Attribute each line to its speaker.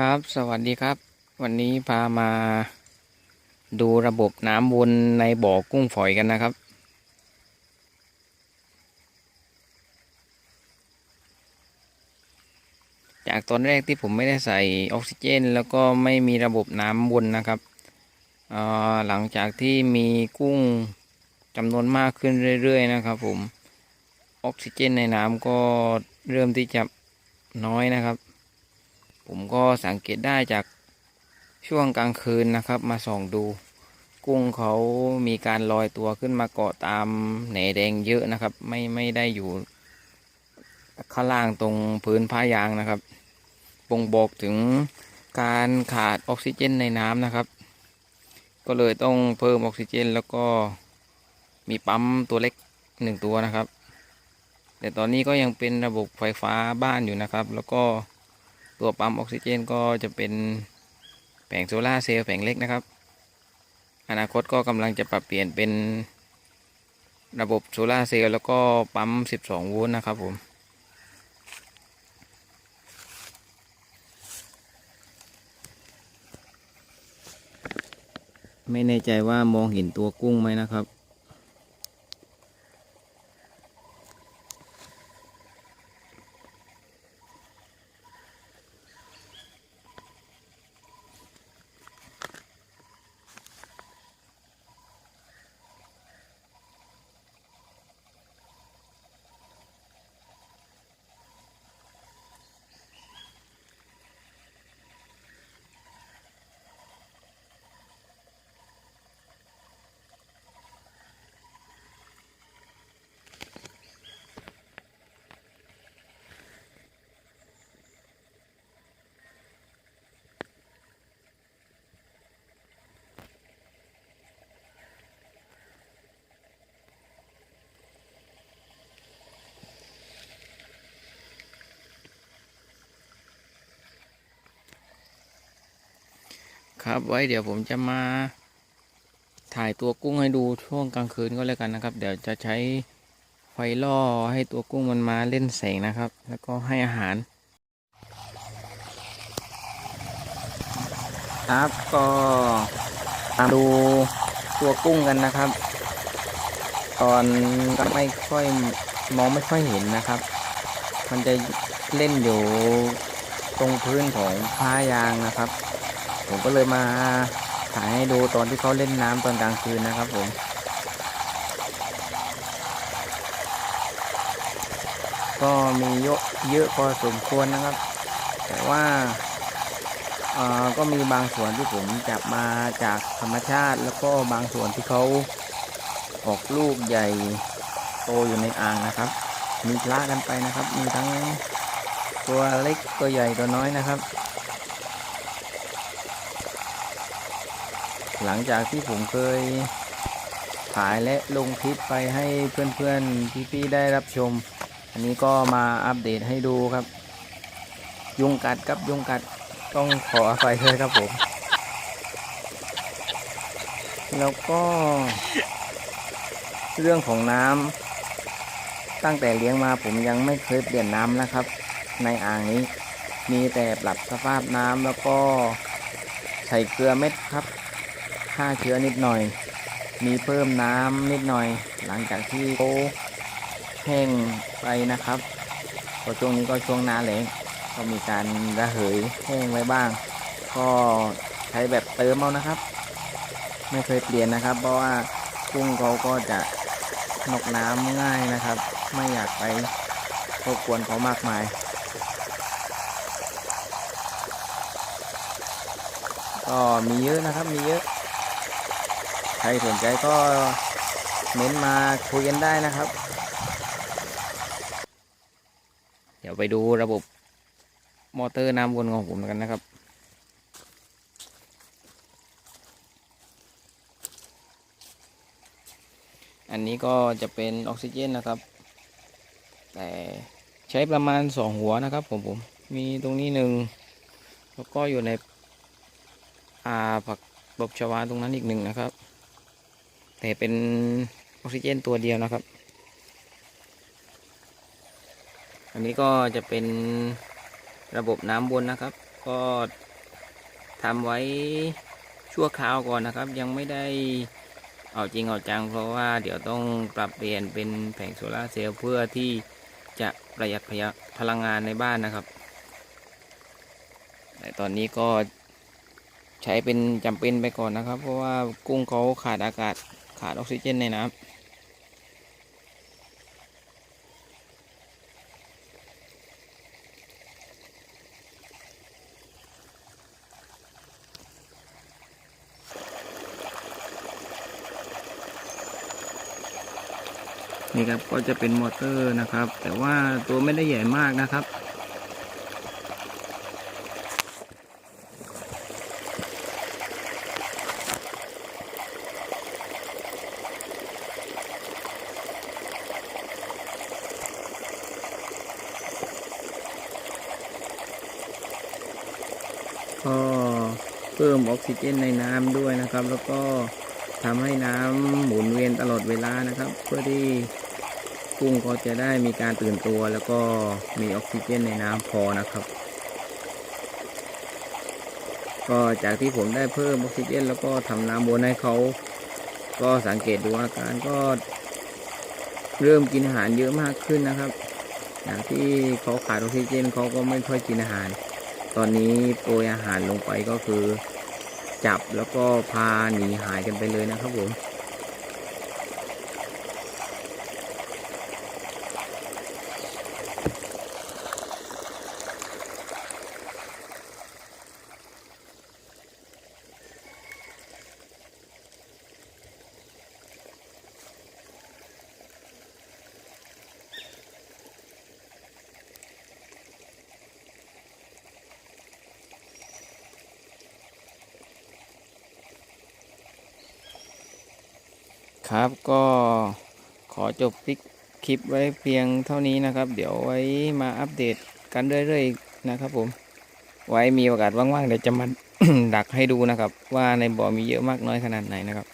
Speaker 1: ครับสวัสดีครับ วันนี้พามาดูระบบน้ำวนในบ่อกุ้งฝอยกันนะครับ จากตอนแรกที่ผมไม่ได้ใส่ออกซิเจน แล้วก็ไม่มีระบบน้ำวนนะครับ หลังจากที่มีกุ้งจำนวนมากขึ้นเรื่อย ๆ นะครับผมออกซิเจนในน้ำก็เริ่มที่จะน้อยนะครับ ผมก็สังเกตได้จากช่วงกลางคืนนะครับ มาส่องดู กุ้งเขามีการลอยตัวขึ้นมาเกาะตามแหนแดงเยอะนะครับ ไม่ไม่ได้อยู่ ข้างล่างตรงพื้นผ้ายางนะครับบ่งบอกถึงการขาดออกซิเจนในน้ำนะครับ ก็เลยต้องเพิ่มออกซิเจน แล้วก็มีปั๊มตัวเล็กหนึ่งตัวนะครับ แต่ตอนนี้ก็ยังเป็นระบบไฟฟ้าบ้านอยู่นะครับ แล้วก็ ตัวปั๊มออกซิเจนก็จะเป็นแผงโซลาเซลล์แผงเล็กนะครับ อนาคตก็กำลังจะปรับเปลี่ยนเป็นระบบโซลาเซลล์แล้วก็ปั๊ม 12 โวลต์นะครับผมไม่แน่ใจว่ามองเห็นตัวกุ้งไหมนะครับ ครับ ไว้เดี๋ยวผมจะมาถ่ายตัวกุ้งให้ดูช่วงกลางคืนก็แล้วกันนะครับ เดี๋ยวจะใช้ไฟล่อให้ตัวกุ้งมันมาเล่นแสงนะครับ แล้วก็ให้อาหาร ครับก็มาดูตัวกุ้งกันนะครับ ตอนก็ไม่ค่อยมองไม่ค่อยเห็นนะครับ มันจะเล่นอยู่ตรงพื้นของผ้ายางนะครับ ผมก็เลยมาถ่ายให้ดูตอนที่เขาเล่นน้ำตอนกลางคืนนะครับผมก็มีเยอะเยอะพอสมควรนะครับ แต่ว่าก็มีบางส่วนที่ผมจับมาจากธรรมชาติ แล้วก็บางส่วนที่เขาออกลูกใหญ่โตอยู่ในอ่างนะครับ มีคละกันไปนะครับ มีทั้งตัวเล็กตัวใหญ่ตัวน้อยนะครับ หลังจากที่ผมเคยถ่ายและลงคลิปไปให้เพื่อนๆพี่ๆได้รับชม อันนี้ก็มาอัปเดตให้ดูครับ ยุงกัดครับยุงกัดต้องขออภัยเลยครับผม แล้วก็ เรื่องของน้ำตั้งแต่เลี้ยงมาผมยังไม่เคยเปลี่ยนน้ำนะครับ ในอ่างนี้ มีแต่ปรับสภาพน้ำแล้วก็ใส่เกลือเม็ดครับ ฆ่าเชื้อนิดหน่อย มีเพิ่มน้ำนิดหน่อย หลังจากที่เขาแห้งไปนะครับพราะช่วงนี้ก็ช่วงหน้าแล้งก็มีการระเหยแห้งไว้บ้าง ก็ใช้แบบเติมเอานะครับ ไม่เคยเปลี่ยนนะครับ เพราะว่ากุ้งเขาก็จะนกน้ำง่ายนะครับ ไม่อยากไปรบกวนเขามากมาย ก็มีเยอะนะครับมีเยอะ ครสนใจก็เม้นมาคุยกันได้นะครับ เดี๋ยวไปดูระบบมอเตอร์น้ำวนของผมกันนะครับอันนี้ก็จะเป็นออกซิเจนนะครับ แต่ใช้ประมาณสองหัวนะครับผมผม มีตรงนี้หนึ่งแล้วก็อยู่ใน อ่าผักตบชวาตรงนั้นอีกหนึ่งนะครับ แต่เป็นออกซิเจนตัวเดียวนะครับ อันนี้ก็จะเป็นระบบน้ำวนนะครับ ก็ทำไว้ชั่วคราวก่อนนะครับ ยังไม่ได้เอาจริงเอาจัง เพราะว่าเดี๋ยวต้องปรับเปลี่ยนเป็นแผงโซลาร์เซลล์เพื่อที่จะประหยัดพลังงานในบ้านนะครับแต่ตอนนี้ก็ใช้เป็นจำเป็นไปก่อนนะครับ เพราะว่ากุ้งเขาขาดอากาศ ขาดออกซิเจนในน้ำนี่ครับก็จะเป็นมอเตอร์นะครับ แต่ว่าตัวไม่ได้ใหญ่มากนะครับ ก็เพิ่มออกซิเจนในน้ำด้วยนะครับ แล้วก็ทำให้น้ำหมุนเวียนตลอดเวลานะครับ เพื่อที่กุ้งก็จะได้มีการตื่นตัว แล้วก็มีออกซิเจนในน้ำพอนะครับ ก็จากที่ผมได้เพิ่มออกซิเจน แล้วก็ทำน้ำวนให้เขาก็สังเกตดูอาการก็เริ่มกินอาหารเยอะมากขึ้นนะครับจากที่เขาขาดออกซิเจนเขาก็ไม่ค่อยกินอาหาร ตอนนี้โปรยอาหารลงไปก็คือ จับแล้วก็พาหนีหายกันไปเลยนะครับผม ครับ ก็ขอจบคลิปไว้เพียงเท่านี้นะครับ เดี๋ยวไว้มาอัปเดตกันเรื่อยๆนะครับผม ไว้มีโอกาสว่างๆเดี๋ยวจะมาดักให้ดูนะครับ ว่าในบ่อมีเยอะมากน้อยขนาดไหนนะครับ